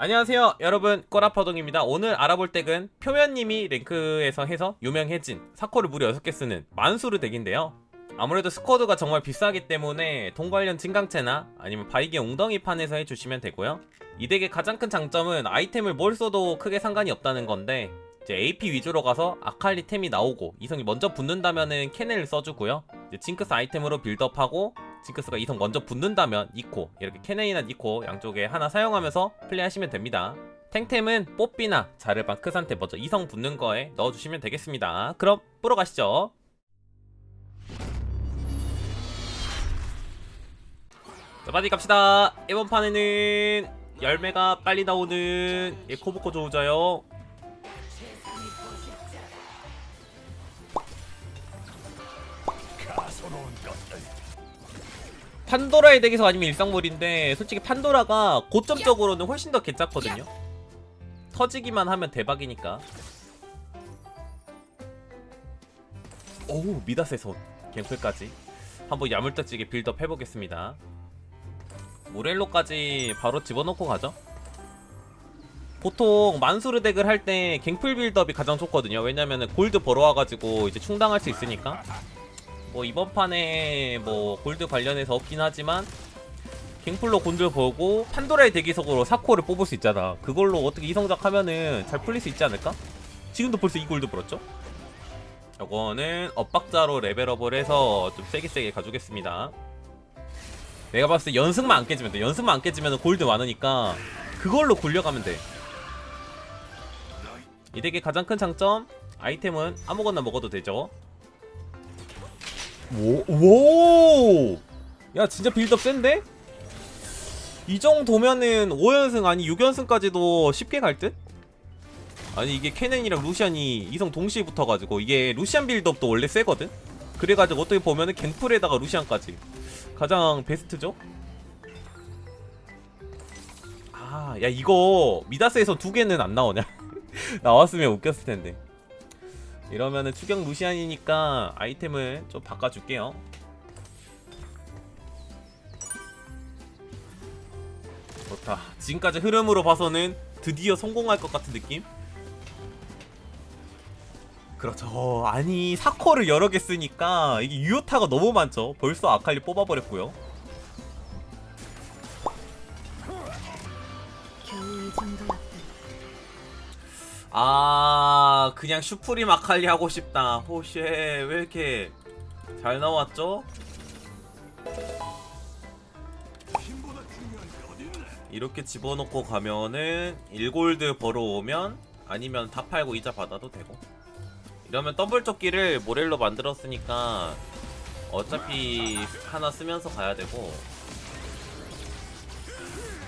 안녕하세요 여러분. 꼬라퍼동입니다. 오늘 알아볼 덱은 표면님이 랭크에서 해서 유명해진 사코를 무려 6개 쓰는 만수르 덱인데요. 아무래도 스쿼드가 정말 비싸기 때문에 돈 관련 진강체나 아니면 바이게 웅덩이판에서 해주시면 되고요. 이 덱의 가장 큰 장점은 아이템을 뭘 써도 크게 상관이 없다는 건데 이제 AP 위주로 가서 아칼리 템이 나오고 이성이 먼저 붙는다면은 캐넬을 써주고요 이제 징크스 아이템으로 빌드업하고 징크스가 이성 먼저 붙는다면 니코 이렇게 캐넨이나 니코 양쪽에 하나 사용하면서 플레이하시면 됩니다. 탱템은 뽀삐나 자르반 크산테 먼저 이성 붙는 거에 넣어주시면 되겠습니다. 그럼 뿌러 가시죠. 자 빨리 갑시다. 이번 판에는 열매가 빨리 나오는 예, 코브코 조우자요. 판도라의 덱에서 아니면 일상물인데 솔직히 판도라가 고점적으로는 훨씬 더 괜찮거든요. 터지기만 하면 대박이니까. 오우 미다스에서 갱플까지 한번 야물딱지게 빌드업 해보겠습니다. 모렐로까지 바로 집어넣고 가죠. 보통 만수르 덱을 할 때 갱플 빌드업이 가장 좋거든요. 왜냐면은 골드 벌어와가지고 이제 충당할 수 있으니까. 뭐 이번 판에 뭐 골드 관련해서 없긴 하지만 갱플로 곤들 보고 판도라의 대기석으로 사코를 뽑을 수 있잖아. 그걸로 어떻게 이성작 하면은 잘 풀릴 수 있지 않을까? 지금도 벌써 이 골드 벌었죠? 이거는 엇박자로 레벨업을 해서 좀 세게 세게 가주겠습니다. 내가 봤을 때 연승만 안 깨지면 돼. 연승만 안 깨지면 골드 많으니까 그걸로 굴려가면 돼이 덱의 가장 큰 장점 아이템은 아무거나 먹어도 되죠 오, 오! 야, 진짜 빌드업 센데? 이 정도면은 5연승 아니 6연승까지도 쉽게 갈 듯? 아니 이게 캐넨이랑 루시안이 이성 동시에 붙어가지고 이게 루시안 빌드업도 원래 세거든? 그래가지고 어떻게 보면은 갱플에다가 루시안까지 가장 베스트죠? 아, 야 이거 미다스에서 두 개는 안 나오냐? 나왔으면 웃겼을 텐데. 이러면은 추경 루시안이니까 아이템을 좀 바꿔줄게요. 좋다. 지금까지 흐름으로 봐서는 드디어 성공할 것 같은 느낌? 그렇죠. 아니 사커를 여러 개 쓰니까 이게 유효타가 너무 많죠. 벌써 아칼리 뽑아버렸고요. 아 그냥 슈프림 아칼리 하고 싶다. 호쉐 왜 이렇게 잘 나왔죠? 이렇게 집어넣고 가면은 1골드 벌어오면 아니면 다 팔고 이자 받아도 되고. 이러면 더블 조끼를 모렐로 만들었으니까 어차피 하나 쓰면서 가야 되고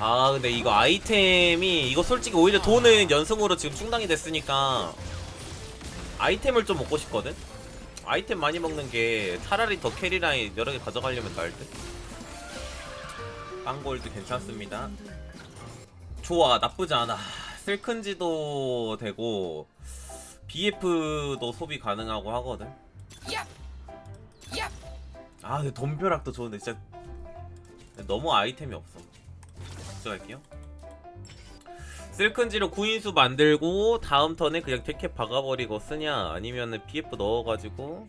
아 근데 이거 아이템이 이거 솔직히 오히려 돈은 연승으로 지금 충당이 됐으니까 아이템을 좀 먹고 싶거든? 아이템 많이 먹는 게 차라리 더 캐리라인 여러 개 가져가려면 나을 듯? 빵골드 괜찮습니다 좋아 나쁘지 않아 슬큰지도 되고 BF도 소비 가능하고 하거든 아 근데 덤벼락도 좋은데 진짜 너무 아이템이 없어 가져갈게요. 슬큰지로 구인수 만들고 다음 턴에 그냥 캐캐 박아버리고 쓰냐 아니면은 BF 넣어가지고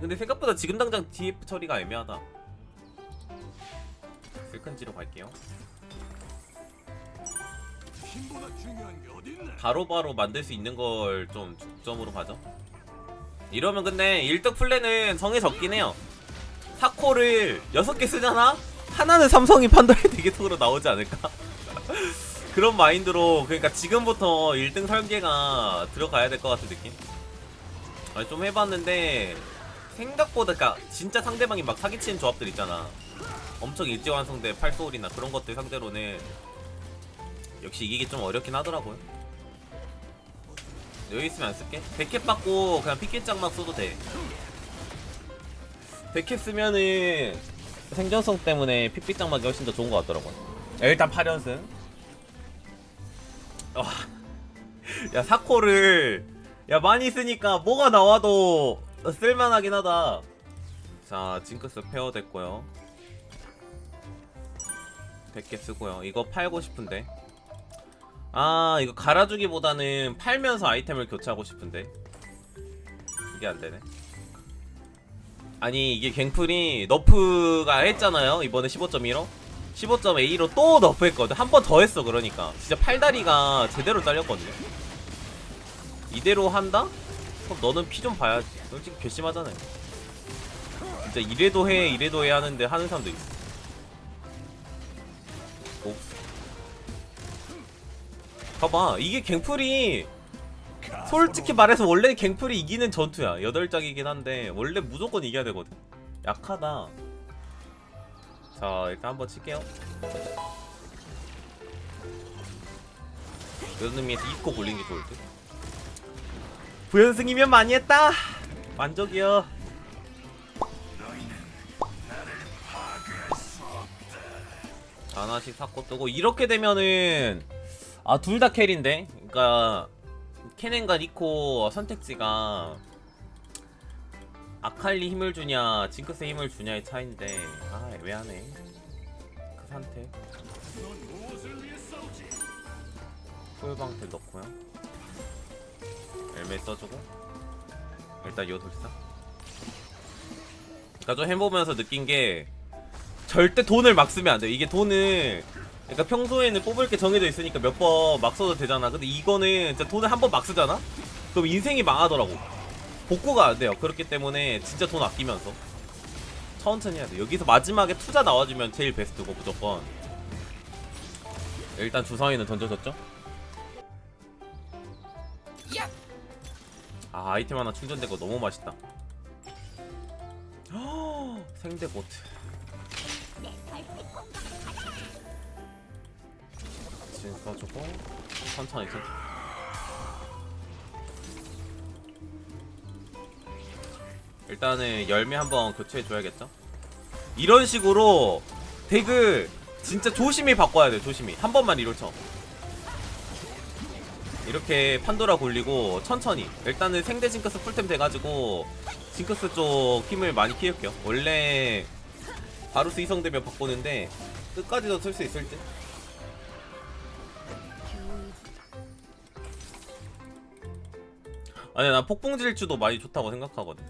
근데 생각보다 지금 당장 DF 처리가 애매하다. 슬큰지로 갈게요. 바로 바로 만들 수 있는 걸 좀 중점으로 가죠. 이러면 근데 1등 플랜은 정해졌긴 해요. 사코를 6개 쓰잖아? 하나는 삼성이 판도의 대기통으로 나오지 않을까? 그런 마인드로 그러니까 지금부터 1등 설계가 들어가야 될 것 같은 느낌? 아니 좀 해봤는데 생각보다 그니까 진짜 상대방이 막 사기치는 조합들 있잖아. 엄청 일찍 완성된 팔소울이나 그런 것들 상대로는. 역시 이기기 좀 어렵긴 하더라고요. 여기 있으면 안 쓸게. 100캡 받고 그냥 피켓장만 써도 돼. 100캡 쓰면은 생존성 때문에 픽픽장막이 훨씬 더 좋은 것 같더라고요. 야, 일단 8연승. 와. 야, 사코를 야, 많이 쓰니까 뭐가 나와도 쓸만하긴 하다. 자, 징크스 페어 됐고요. 100개 쓰고요. 이거 팔고 싶은데. 아 이거 갈아주기보다는 팔면서 아이템을 교체하고 싶은데 이게 안 되네 아니 이게 갱플이 너프가 했잖아요 이번에 15.15 15.A로 또 너프했거든. 한 번 더 했어 그러니까. 진짜 팔다리가 제대로 잘렸거든요. 이대로 한다? 그럼 너는 피 좀 봐야지. 솔직히 괘씸하잖아요. 진짜 이래도 해 이래도 해 하는데 하는 사람도 있어. 옵스 봐봐 이게 갱플이 솔직히 말해서 원래 갱플이 이기는 전투야. 8장이긴 한데 원래 무조건 이겨야 되거든. 약하다. 자 일단 한번 칠게요. 의미에서 입고 굴린 게 좋을 듯. 부연승이면 많이 했다. 만족이요. 하나씩 샀고 뜨고 이렇게 되면은 아 둘 다 캐리인데? 그러니까 케넨과 니코 선택지가 아칼리 힘을 주냐 징크스 힘을 주냐의 차인데 아 애매하네. 그 선택. 풀방태 넣고요. 엘메 써주고. 일단 요 돌사. 그니까 좀 해보면서 느낀 게 절대 돈을 막 쓰면 안 돼. 이게 돈을 그러니까 평소에는 뽑을 게 정해져 있으니까 몇 번 막 써도 되잖아. 근데 이거는 진짜 돈을 한 번 막 쓰잖아. 그럼 인생이 망하더라고. 복구가 안 돼요. 그렇기 때문에 진짜 돈 아끼면서 천천히 해야 돼. 여기서 마지막에 투자 나와주면 제일 베스트고 무조건. 일단 주사위는 던져졌죠? 아 아이템 하나 충전된 거 너무 맛있다. 생대 보트. 지금 써주고 천천히 천천히. 일단은 열매 한번 교체해 줘야겠죠? 이런 식으로 덱을 진짜 조심히 바꿔야 돼 조심히. 한 번만 이럴 쳐. 이렇게 판도라 굴리고 천천히. 일단은 생대 징크스 풀템 돼가지고 징크스 쪽 힘을 많이 키울게요. 원래 바루스 이성되면 바꾸는데 끝까지도 쓸 수 있을 듯 아니 난 폭풍 질주도 많이 좋다고 생각하거든.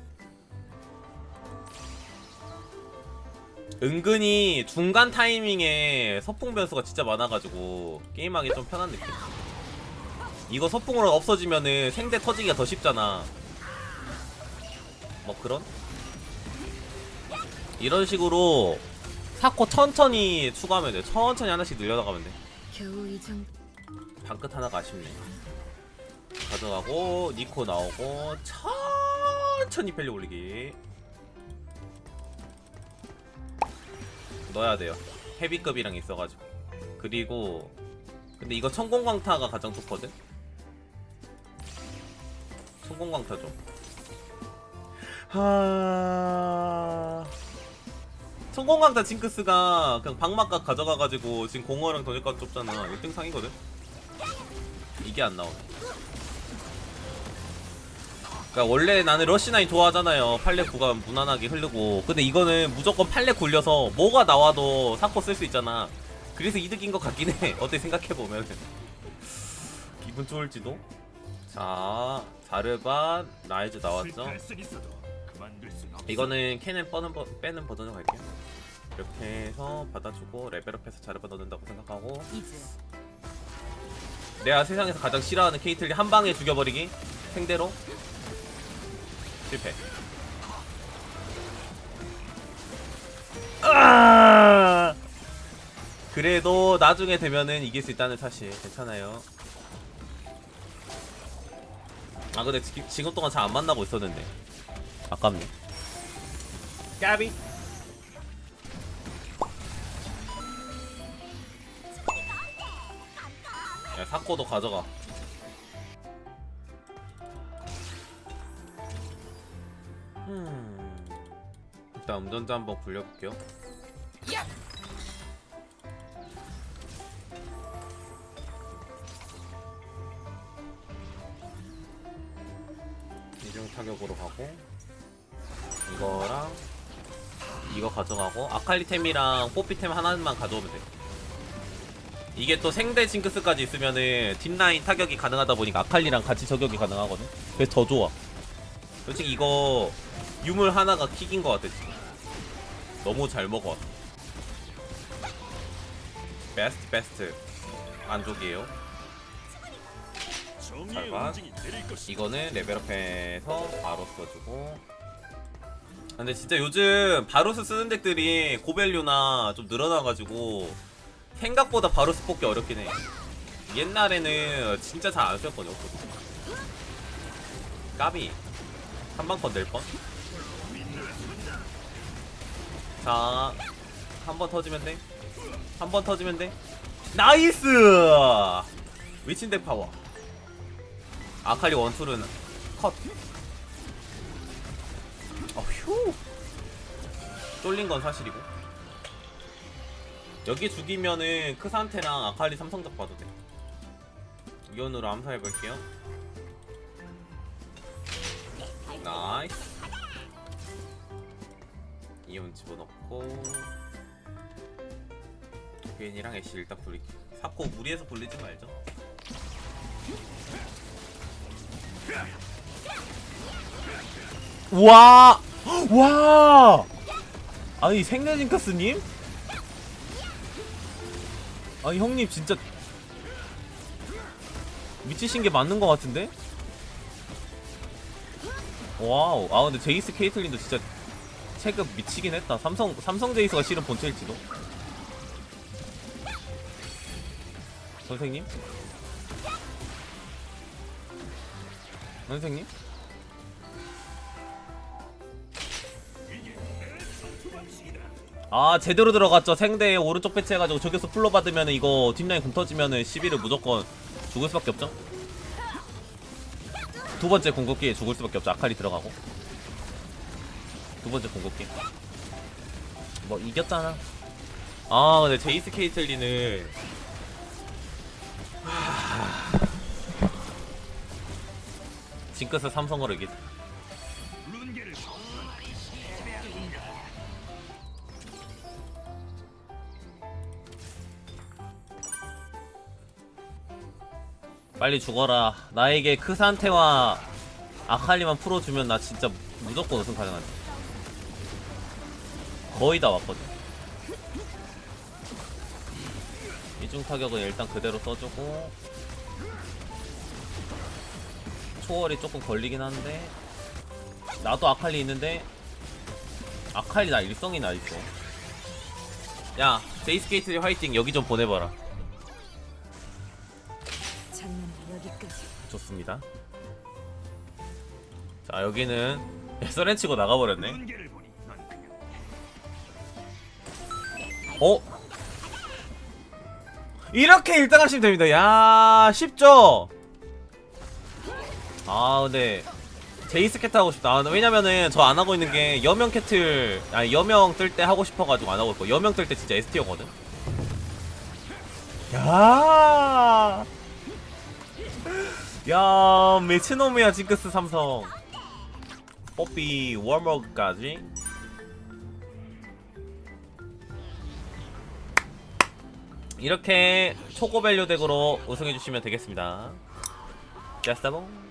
은근히 중간 타이밍에 서풍 변수가 진짜 많아가지고 게임하기 좀 편한 느낌. 이거 서풍으로 없어지면은 생대 터지기가 더 쉽잖아. 뭐 그런? 이런 식으로 사코 천천히 추가하면 돼. 천천히 하나씩 늘려나가면 돼. 방끝 하나가 아쉽네. 가져가고 니코 나오고 천천히 펠리 올리기 넣어야 돼요. 헤비급이랑 있어가지고 그리고 근데 이거 천공광타가 가장 좋거든. 천공광타 좀. 하. 천공광타 징크스가 그냥 방막각 가져가가지고 지금 공허랑 돈일값 좁잖아. 1등 상이거든. 이게 안 나오네. 그러니까 원래 나는 러시나인 좋아하잖아요. 팔레 구간 무난하게 흐르고. 근데 이거는 무조건 팔레 굴려서 뭐가 나와도 사코 쓸 수 있잖아. 그래서 이득인 것 같긴 해. 어때 생각해 보면 기분 좋을지도. 자, 자르반 라이즈 나왔죠. 이거는 캐넨 빼는, 버, 빼는 버전으로 갈게요. 이렇게 해서 받아주고 레벨업해서 자르반 넣는다고 생각하고 내가 세상에서 가장 싫어하는 케이틀리 한 방에 죽여버리기 생대로 실패. 아! 그래도 나중에 되면은 이길 수 있다는 사실 괜찮아요. 아 근데 지, 지금 동안 잘 안 만나고 있었는데 아깝네. 까비. 야 사코도 가져가. 음. 일단 운전자 한번 굴려볼게요. 이중 타격으로 가고 이거랑 이거 가져가고 아칼리템이랑 뽀삐템 하나만 가져오면 돼. 이게 또 생대 징크스까지 있으면은 뒷라인 타격이 가능하다 보니까 아칼리랑 같이 저격이 가능하거든. 그래서 더 좋아. 솔직히 이거 유물 하나가 킥인 것 같아 지금. 너무 잘 먹어. 베스트 베스트 안쪽이에요. 정의의 봐. 움직이 내릴 것이 이거는 레벨업해서 바로 써주고. 근데 진짜 요즘 바루스 쓰는 덱들이 고밸류나 좀 늘어나가지고 생각보다 바루스 뽑기 어렵긴 해. 옛날에는 진짜 잘안 썼거든요. 까비 한방 건들 뻔. 자, 한 번 터지면 돼. 한 번 터지면 돼. 나이스! 위친덱 파워. 아칼리 원툴은 컷. 어휴. 쫄린 건 사실이고. 여기 죽이면은 크산테랑 아칼리 삼성작 봐도 돼. 이온으로 암살해 볼게요. 나이스. 이온 집어넣고 도겐이랑 애쉬 일단 굴릴게. 사코 무리해서 굴리지 말죠. 와! 와! 아니 생년징크스님? 아니 형님 진짜 미치신 게 맞는 것 같은데? 와우 아 근데 제이스 케이틀린도 진짜 체급 미치긴 했다. 삼성 삼성 제이스가 실은 본체일지도? 선생님? 선생님? 아 제대로 들어갔죠. 생대에 오른쪽 배치해가지고 저기서 플로 받으면 이거 뒷라인 공 터지면은 11을 무조건 죽을 수밖에 없죠? 두 번째 공격기에 죽을 수밖에 없죠. 아칼리 들어가고 두 번째 공격기 뭐 이겼잖아 아 근데 제이스 케이틀리는 하... 징크스 삼성으로 이기 룬게를 빨리 죽어라. 나에게 크산테와 아칼리만 풀어주면 나 진짜 무조건 우승 가능하지. 거의 다 왔거든. 이중 타격은 일단 그대로 써주고 초월이 조금 걸리긴 한데 나도 아칼리 있는데 아칼리 나 일성이 나 있어. 야 제이스케이트리 화이팅 여기 좀 보내봐라. 좋습니다. 자 여기는 썰렌 치고 나가버렸네. 어? 이렇게 1등 하시면 됩니다. 야 쉽죠? 아 근데 제이스 캣 하고 싶다. 아, 왜냐면은 저 안 하고 있는 게 여명 캐틀 아니 여명 뜰 때 하고 싶어가지고 안 하고 있고 여명 뜰 때 진짜 ST거든. 야. 야 미친놈이야 징크스 삼성. 뽀삐 워머까지. 이렇게 초고밸류 덱으로 우승해주시면 되겠습니다. 짜스타봉